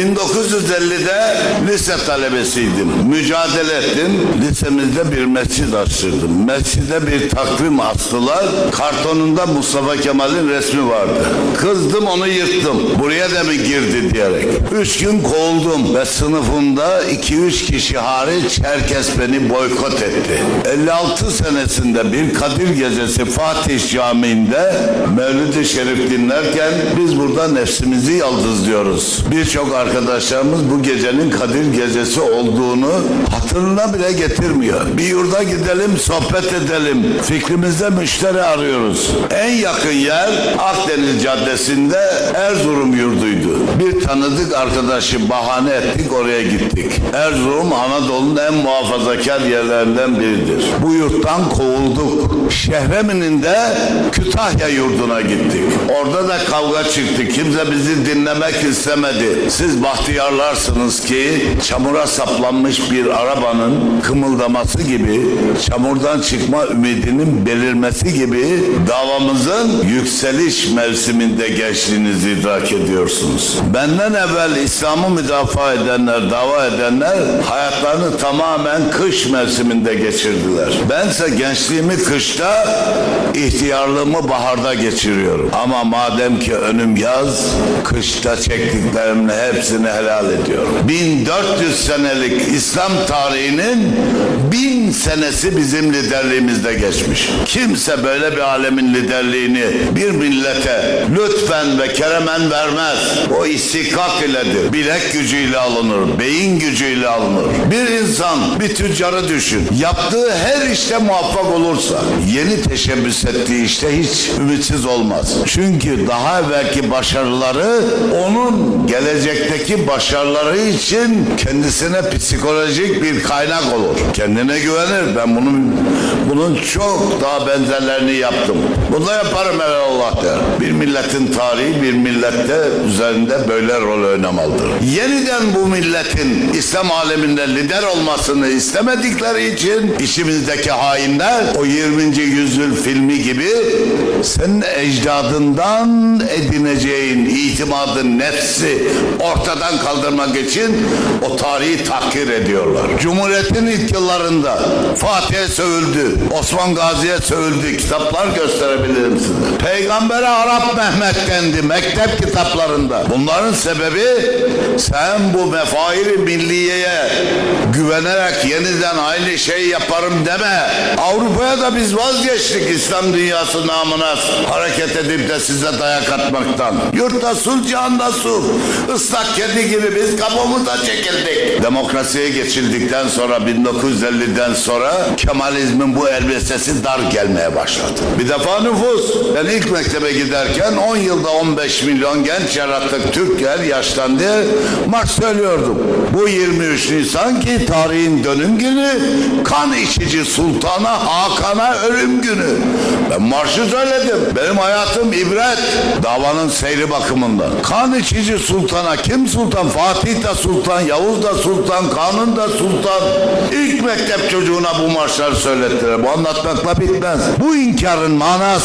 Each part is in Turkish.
1950'de lise talebesiydim. Mücadele ettim. Lisemizde bir mescid açtırdım. Mescide bir takvim astılar. Kartonunda Mustafa Kemal'in resmi vardı. Kızdım onu yırttım. Buraya da mı girdi diyerek. Üç gün kovuldum ve sınıfımda 2-3 kişi hariç herkes beni boykot etti. 56 senesinde bir Kadir Gecesi Fatih Camii'nde Mevlid-i Şerif dinlerken biz burada nefsimizi yaldızlıyoruz. Birçok arkadaşlarımız bu gecenin Kadir Gecesi olduğunu hatırına bile getirmiyor. Bir yurda gidelim sohbet edelim. Fikrimizde müşteri arıyoruz. En yakın yer Akdeniz Caddesi'nde Erzurum yurduydu. Bir tanıdık arkadaşı bahane ettik oraya gittik. Erzurum Anadolu'nun en muhafazakar yerlerinden biridir. Bu yurttan kovulduk. Şehremin'in de Kütahya yurduna gittik. Orada da kavga çıktı. Kimse bizi dinlemek istemedi. Siz bahtiyarlarsınız ki çamura saplanmış bir arabanın kımıldaması gibi, çamurdan çıkma ümidinin belirmesi gibi davamızın yükseliş mevsiminde geçtiğinizi idrak ediyorsunuz. Benden evvel İslam'ı müdafaa edenler, dava edenler hayatlarını tamamen kış mevsiminde geçirdiler. Bense gençliğimi kışta, ihtiyarlığımı baharda geçiriyorum. Ama madem ki önüm yaz, kışta çektiklerimin hepsini helal ediyorum. 1400 senelik İslam tarihinin bin senesi bizim liderliğimizde geçmiş. Kimse böyle bir alemin liderliğini bir millete lütfen ve keremen vermez. O istikak iledir. Bilek gücüyle alınır, beyin gücüyle alınır. Bir insan bir tüccarı düşün. Yaptığı her işte muvaffak olursa yeni teşebbüs ettiği işte hiç ümitsiz olmaz. Çünkü daha evvelki başarıları onun gelecekteki başarıları için kendisine psikolojik bir kaynak olur. Kendine güvenir. Ben bunun bunun çok daha benzerlerini yaptım. Bunu yaparım evvelallah der. Bir milletin tarihi bir millette üzerinde böyle rol oynamalıdır. Yeniden bu milletin İslam aleminde lider olmasını istemedikleri için içimizdeki hainler o 20. yüzyıl filmi gibi senin ecdadından edineceğin itimadın nefsi ortadan kaldırmak için o tarihi tahkir ediyorlar. Cumhuriyetin ilk yıllarında Fatih'e sövüldü, Osman Gazi'ye sövüldü. Kitaplar gösterebilirim size. Peygamber'e Arap Mehmet dendi mektep kitaplarında. Bunların sebebi sen bu mefairi milliyeye güvenerek yeniden aynı şeyi yaparım deme. Avrupa'ya da biz vazgeçtik İslam dünyası namına hareket edip de size dayak atmaktan. Yurtta sul, cihanda sul. Islak kedi gibi biz kabuğumuza çekildik. Demokrasiye geçildikten sonra 1950'den sonra Kemalizmin bu elbisesi dar gelmeye başladı. Bir defa nüfus. Ben ilk mektebe giderken 10 yılda 15 milyon genç yarattık. Türkler yaşlandı. Marş söylüyordum. Bu 23 Nisan ki tarihin dönüm günü kan içici sultana Hakan'a ölüm günü. Ben marşı söyledim. Benim hayatım ibret. Davanın seyri bakımından. Kan içici sultana kim sultan? Fatih de sultan, Yavuz da sultan, Kanun da sultan. İlk mektep çocuğuna bu marşları söylettiler. Bu anlatmakla bitmez. Bu inkarın manası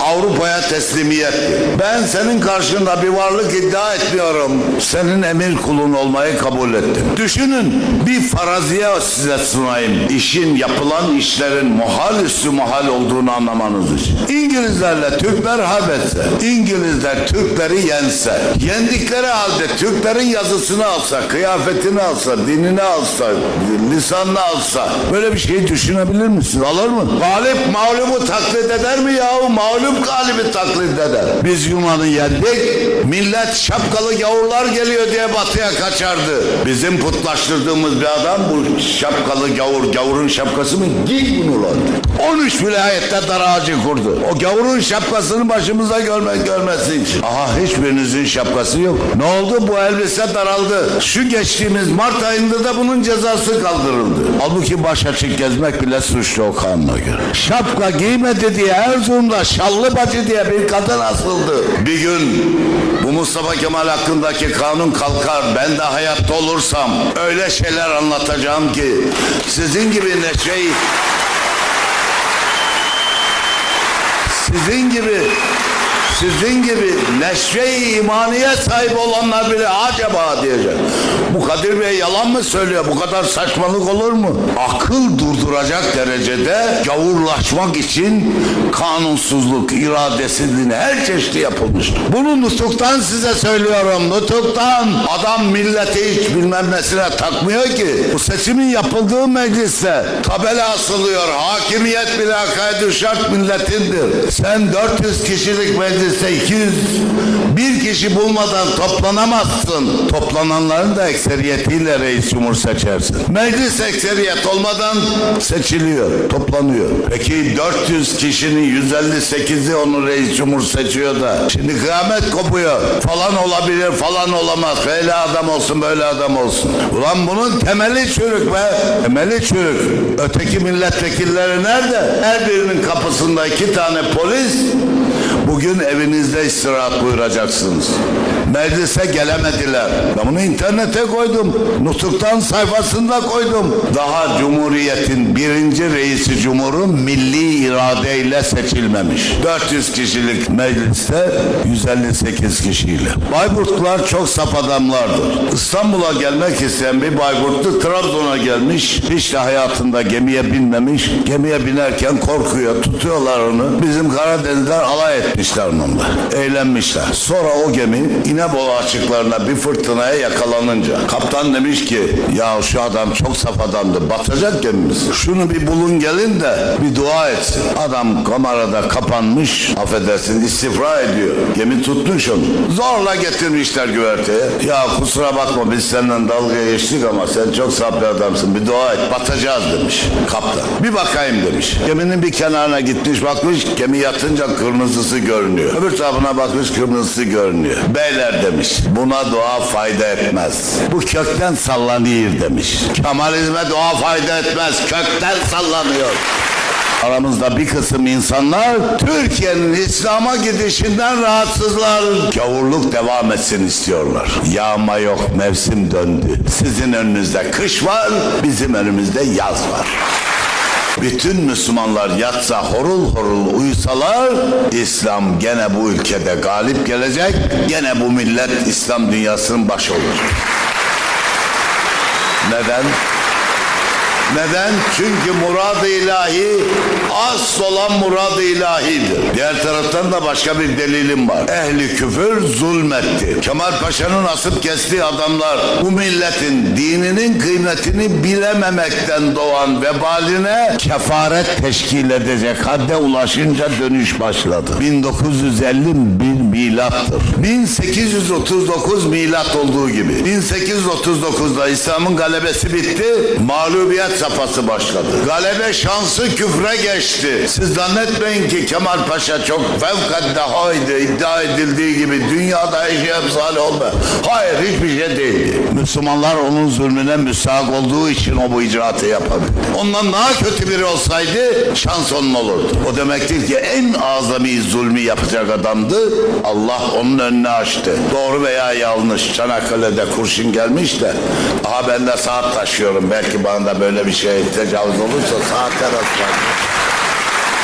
Avrupa'ya teslimiyet. Ben senin karşında bir varlık iddia etmiyorum. Senin emir kulun olmayı kabul ettim. Düşünün bir faraziye size sunayım. İşin yapılan işlerin muhal üstü muhal olduğunu anlamanız için. İngilizlerle Türkler harp etse, İngilizler Türkleri yense, yendikleri halde Türklerin yazısını alsa, kıyafetini alsa, dinini alsa, lisanını alsa, böyle bir şey düşünebilir misiniz? Alır mı? Galip mağlubu taklit eder mi yahu? Mağlup galibi taklit eder. Biz Yunan'ı yendik, millet şapkalı gavurlar geliyor diye batıya kaçardı. Bizim putlaştırdığımız bir adam bu şapkalı gavur, gavurun şapkası mı? Giy bunu lan. 13 vilayette dar ağacı kurdu. O gavurun şapkasını başımıza görme, görmesi için. Aha hiçbirinizin şapkası yok. Ne oldu? Bu elbise daraldı. Şu geçtiğimiz Mart ayında da bunun cezası kaldırıldı. Halbuki baş açık gezmek bile suçlu o kanuna göre. Şapka giymedi diye Erzurum'da şallı bacı diye bir kadın asıldı. Bir gün bu Mustafa Kemal hakkındaki kanun kalkar ben de hayatta olursam öyle şeyler anlatacağım ki sizin gibi neşeyi sizin gibi Sizin gibi neşve-i imaniye sahip olanlar bile acaba diyecek. Bu Kadir Bey yalan mı söylüyor? Bu kadar saçmalık olur mu? Akıl durduracak derecede gavurlaşmak için kanunsuzluk, iradesizliğine her çeşidi yapılmış. Bunu nutuktan size söylüyorum. Nutuktan. Adam milleti hiç bilmem nesine takmıyor ki. Bu seçimin yapıldığı mecliste tabela asılıyor. Hakimiyet bile akaid şart milletindir. Sen 400 kişilik mecliste 200 bir kişi bulmadan toplanamazsın. Toplananların da ekseriyetiyle reis cumhur seçersin. Meclis ekseriyet olmadan seçiliyor, toplanıyor. Peki 400 kişinin 158'i onu reis cumhur seçiyor da şimdi kıyamet kopuyor. Falan olabilir, falan olamaz. Böyle adam olsun, böyle adam olsun. Ulan bunun temeli çürük be. Temeli çürük. Öteki milletvekilleri nerede? Her birinin kapısında iki tane polis Bugün evinizde istirahat buyuracaksınız. Meclise gelemediler. Ben bunu internete koydum. Nutuktan sayfasında koydum. Daha Cumhuriyet'in birinci reisi Cumhur'un milli iradeyle seçilmemiş. 400 kişilik mecliste 158 kişiyle. Bayburtlular çok saf adamlardır. İstanbul'a gelmek isteyen bir Bayburtlu Trabzon'a gelmiş. Hiç de hayatında gemiye binmemiş. Gemiye binerken korkuyor. Tutuyorlar onu. Bizim Karadenizler alay etmişler onunla. Eğlenmişler. Sonra o gemi İnebolu açıklarına bir fırtınaya yakalanınca kaptan demiş ki ya şu adam çok saf adamdı. Batacak gemimiz. Şunu bir bulun gelin de bir dua etsin. Adam kamerada kapanmış. Affedersin istifra ediyor. Gemi tutmuş onu. Zorla getirmişler güverteye. Ya kusura bakma biz senden dalga geçtik ama sen çok saf bir adamsın. Bir dua et. Batacağız demiş kaptan. Bir bakayım demiş. Geminin bir kenarına gitmiş bakmış. Gemi yatınca kırmızısı görünüyor. Öbür tarafına bakmış kırmızısı görünüyor. Beyler demiş. Buna dua fayda etmez. Bu kökten sallanıyor demiş. Kemalizme dua fayda etmez. Kökten sallanıyor. Aramızda bir kısım insanlar Türkiye'nin İslam'a gidişinden rahatsızlar. Gavurluk devam etsin istiyorlar. Yağma yok, mevsim döndü. Sizin önünüzde kış var, bizim önümüzde yaz var. Bütün Müslümanlar yatsa horul horul uysalar İslam gene bu ülkede galip gelecek. Gene bu millet İslam dünyasının başı olur. Neden? Neden? Çünkü murad-ı ilahi asıl olan murad-ı ilahidir. Diğer taraftan da başka bir delilim var. Ehli küfür zulmetti. Kemal Paşa'nın asıp kestiği adamlar bu milletin dininin kıymetini bilememekten doğan vebaline kefaret teşkil edecek hadde ulaşınca dönüş başladı. 1951 milattır. 1839 milat olduğu gibi. 1839'da İslam'ın galebesi bitti. Mağlubiyet safhası başladı. Galebe şansı küfre geçti. Siz zannetmeyin ki Kemal Paşa çok fevkalade haydi iddia edildiği gibi dünyada eşi emsali olma. Hayır hiçbir şey değildi. Müslümanlar onun zulmüne müstahak olduğu için o bu icraatı yapabildi. Ondan daha kötü biri olsaydı şans onun olurdu. O demektir ki en azami zulmü yapacak adamdı. Allah onun önüne açtı. Doğru veya yanlış. Çanakkale'de kurşun gelmiş de aha ben de saat taşıyorum. Belki bana da böyle bir şey tecavüz olursa saate rastlar.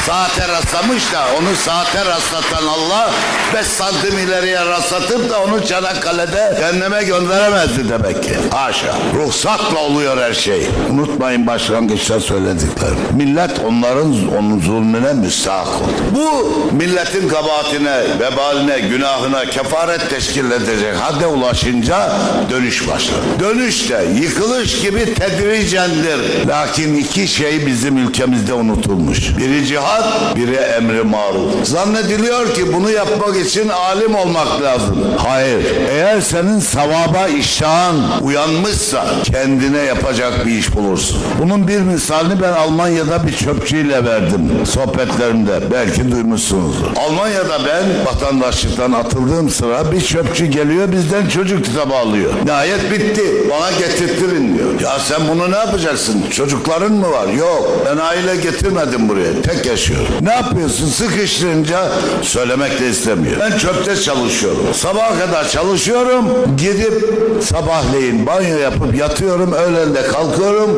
Saate rastlamış da onu saate rastlatan Allah 5 santim ileriye rastlatıp da onu Çanakkale'de cehenneme gönderemezdi demek ki. Haşa. Ruhsatla oluyor her şey. Unutmayın başlangıçta söylediklerim. Millet onların onun zulmüne müstahak oldu. Bu milletin kabahatine, vebaline, günahına kefaret teşkil edecek hadde ulaşınca dönüş başladı. Dönüş de yıkılış gibi tedricendir. Lakin iki şey bizim ülkemizde unutulmuş. Biri cihat, biri emri maruf. Zannediliyor ki bunu yapmak için alim olmak lazım. Hayır. Eğer senin savaba iştahın uyanmışsa kendine yapacak bir iş bulursun. Bunun bir misalini ben Almanya'da bir çöpçüyle verdim sohbetlerimde. Belki duymuşsunuzdur. Almanya'da ben vatandaşlıktan atıldığım sıra bir çöpçü geliyor bizden çocuk kitabı alıyor. Nihayet bitti. Bana getirtirin diyor. Ya sen bunu ne yapacaksın? Çocukların mı var? Yok. Ben aile getirmedim buraya. Tek yaşıyorum. Çalışıyorum. Ne yapıyorsun? Sıkıştırınca söylemek de istemiyor. Ben çöpte çalışıyorum. Sabaha kadar çalışıyorum. Gidip sabahleyin banyo yapıp yatıyorum. Öğlen de kalkıyorum.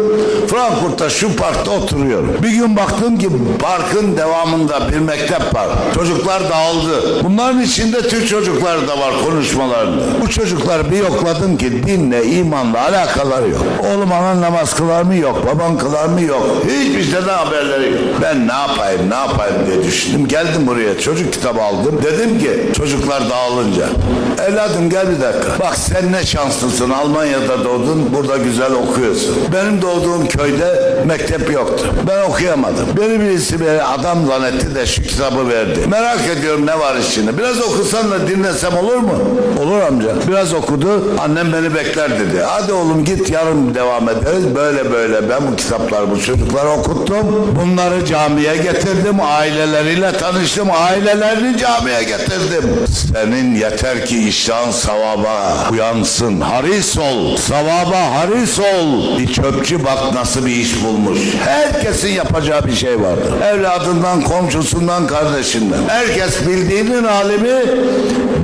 Frankfurt'ta şu parkta oturuyorum. Bir gün baktım ki parkın devamında bir mektep var. Çocuklar dağıldı. Bunların içinde Türk çocukları da var konuşmalarında. Bu çocuklar bir yokladım ki dinle, imanla alakaları yok. Oğlum anan namaz kılar mı? Yok. Baban kılar mı? Yok. Hiçbir şeyden haberleri yok. Ben ne yapayım, ne yapayım diye düşündüm. Geldim buraya çocuk kitabı aldım. Dedim ki çocuklar dağılınca. Evladım gel bir dakika. Bak sen ne şanslısın. Almanya'da doğdun. Burada güzel okuyorsun. Benim doğduğum köyde mektep yoktu. Ben okuyamadım. Beni birisi beni adam zannetti de şu kitabı verdi. Merak ediyorum ne var içinde. Biraz okusan da dinlesem olur mu? Olur amca. Biraz okudu. Annem beni bekler dedi. Hadi oğlum git yarın devam ederiz. Böyle böyle ben bu kitaplar bu çocuklara okuttum. Bunları camiye getirdim. Aileleriyle tanıştım. Ailelerini camiye getirdim. Senin yeter ki iştahın savaba uyansın. Haris ol. Savaba haris ol. Bir çöpçü bak nasıl bir iş bulmuş. Herkesin yapacağı bir şey vardır. Evladından, komşusundan, kardeşinden. Herkes bildiğinin alimi,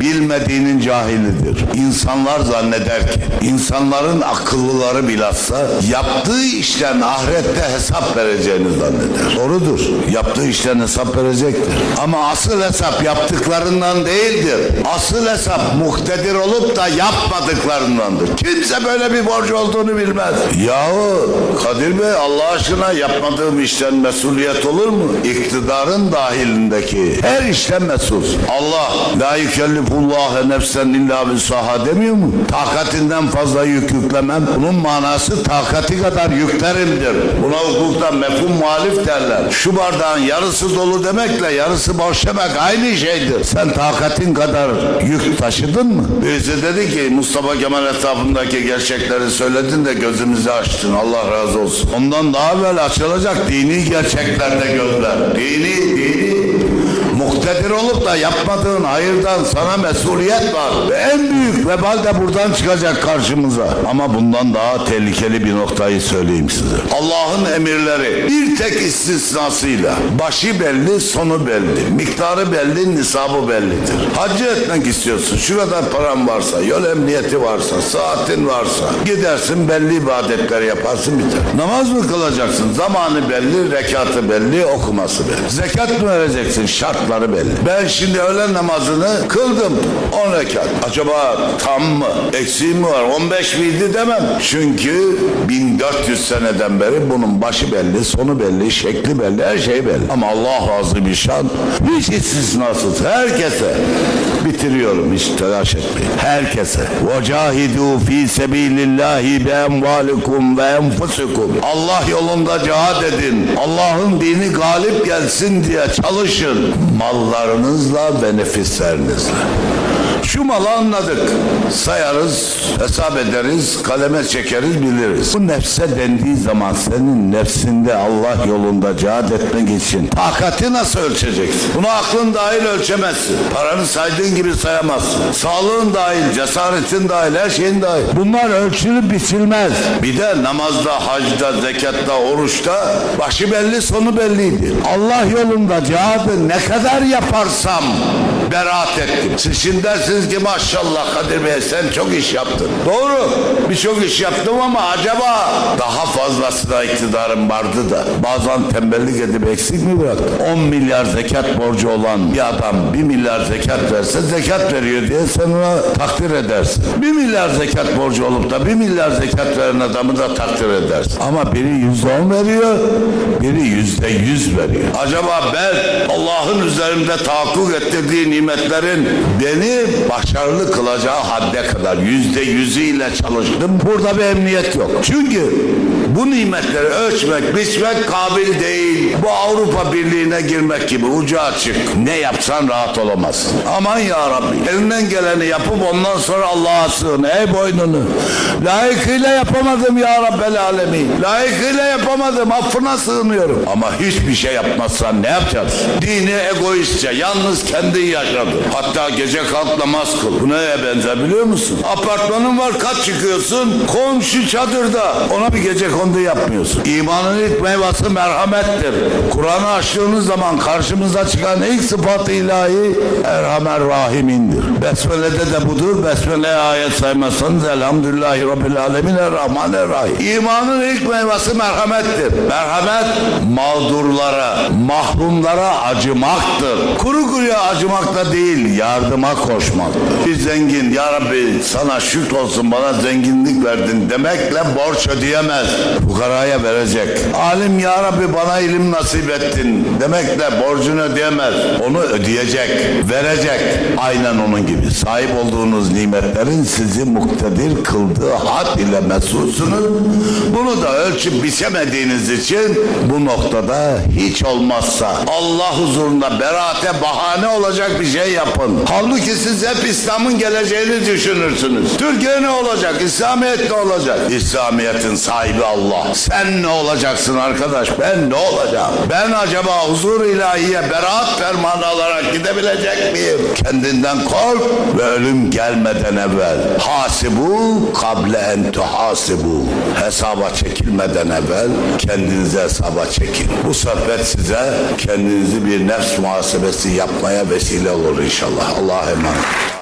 bilmediğinin cahilidir. İnsanlar zanneder ki, insanların akıllıları bilhassa yaptığı işten ahirette hesap vereceğini zanneder. Doğrudur. Yaptığı işten hesap verecektir. Ama asıl hesap yaptıklarından değildir. Asıl hesap muhtedir olup da yapmadıklarındandır. Kimse böyle bir borcu olduğunu bilmez. Yahu Kadir Bey Allah aşkına yapmadığım işten mesuliyet olur mu? İktidarın dahilindeki her işten mesul. Allah la yükellifullâhe nefsen illa bisaha demiyor mu? Takatinden fazla yük yüklemem. Bunun manası takati kadar yüklerimdir. Buna hukukta mefhum muhalif derler. Şu bardağın yarısı dolu demekle yarısı boş demek aynı şeydir. Sen takatin kadar yük taşıdın mı? Birisi dedi ki Mustafa Kemal etrafındaki gerçekleri söyledin de gözümüzü açtın. Allah razı olsun. Ondan daha evvel açılacak dini gerçeklerde gözler. Dini, dini. Muktedir olup da yapmadığın hayırdan sana mesuliyet var. Ve en büyük vebal de buradan çıkacak karşımıza. Ama bundan daha tehlikeli bir noktayı söyleyeyim size. Allah'ın emirleri bir tek istisnasıyla başı belli, sonu belli. Miktarı belli, nisabı bellidir. Hacı etmek istiyorsun. Şu kadar paran varsa, yol emniyeti varsa, saatin varsa gidersin belli ibadetleri yaparsın biter. Namaz mı kılacaksın? Zamanı belli, rekatı belli, okuması belli. Zekat mı vereceksin? Şartları belli belli. Ben şimdi öğlen namazını kıldım 10 rekat. Acaba tam mı? Eksiğim mi var? 15 miydi demem. Çünkü 1400 seneden beri bunun başı belli, sonu belli, şekli belli, her şey belli. Ama Allah razı bir şan hiç istisnasız herkese bitiriyorum hiç telaş etmeyin. Herkese. Vecahidu fi sebilillahi bi emvalikum ve enfusikum. Allah yolunda cihad edin. Allah'ın dini galip gelsin diye çalışın. Mal Mallarınızla ve nefislerinizle. Şu malı anladık. Sayarız, hesap ederiz, kaleme çekeriz, biliriz. Bu nefse dendiği zaman senin nefsinde Allah yolunda cihad etmek için takati nasıl ölçeceksin? Bunu aklın dahil ölçemezsin. Paranı saydığın gibi sayamazsın. Sağlığın dahil, cesaretin dahil, her şeyin dahil. Bunlar ölçülüp biçilmez. Bir de namazda, hacda, zekatta, oruçta başı belli, sonu belliydi. Allah yolunda cihadı ne kadar yaparsam beraat ettim. Siz şimdi dersiniz ki maşallah Kadir Bey sen çok iş yaptın. Doğru. Birçok iş yaptım ama acaba daha fazlasına iktidarım vardı da bazen tembellik edip eksik mi bıraktım? 10 milyar zekat borcu olan bir adam 1 milyar zekat verse zekat veriyor diye sen ona takdir edersin. 1 milyar zekat borcu olup da 1 milyar zekat veren adamı da takdir edersin. Ama biri yüzde on veriyor, biri yüzde yüz veriyor. Acaba ben Allah'ın üzerimde tahakkuk ettirdiği nimetlerin beni başarılı kılacağı hadde kadar yüzde yüzüyle çalıştım. Burada bir emniyet yok. Çünkü bu nimetleri ölçmek, biçmek kabil değil. Bu Avrupa Birliği'ne girmek gibi ucu açık. Ne yapsan rahat olamazsın. Aman ya Rabbi. Elinden geleni yapıp ondan sonra Allah'a sığın. Ey boynunu. Layıkıyla yapamadım ya Rabbel Alemin. Layıkıyla yapamadım. Affına sığınıyorum. Ama hiçbir şey yapmazsan ne yapacağız? Dini egoistçe, yalnız kendi yaşadın. Hatta gece kalk namaz kıl. Bu neye benzer biliyor musun? Apartmanın var kat çıkıyorsun. Komşu çadırda. Ona bir gece kondu yapmıyorsun. İmanın ilk meyvesi merhamettir. Kur'an'ı açtığınız zaman karşımıza çıkan ilk sıfatı ilahi Erhamer Rahimindir. Besmele'de de budur. Besmele'ye ayet saymazsanız Elhamdülillahi Rabbil Alemin Errahmanirrahim. İmanın ilk meyvesi merhamettir. Merhamet mağdurlara, mahrumlara acımaktır. Kuru kuruya acımakta değil, yardıma koşmaktır. Bir zengin, Ya Rabbi sana şükür olsun bana zenginlik verdin demekle borç ödeyemez. Fukaraya verecek. Alim Ya Rabbi bana ilim nasip ettin demekle borcunu ödeyemez. Onu ödeyecek, verecek. Aynen onun gibi. Sahip olduğunuz nimetlerin sizi muktedir kıldığı had ile mesulsunuz. Bunu da ölçüp biçemediğiniz için bu noktada hiç olmazsa Allah huzurunda beraate bahane olacak bir şey yapın. Halbuki siz hep İslam'ın geleceğini düşünürsünüz. Türkiye ne olacak? İslamiyet ne olacak? İslamiyet'in sahibi Allah. Sen ne olacaksın arkadaş? Ben ne olacağım? Ben acaba huzur ilahiye beraat fermanı alarak gidebilecek miyim? Kendinden kork ve ölüm gelmeden evvel. Hasibu kable en tuhasibu. Hesaba çekilmeden evvel kendinize hesaba çekin. Bu sohbet size kendinizi bir nefs muhasebesi yapmaya vesile olur inşallah. Allah'a emanet.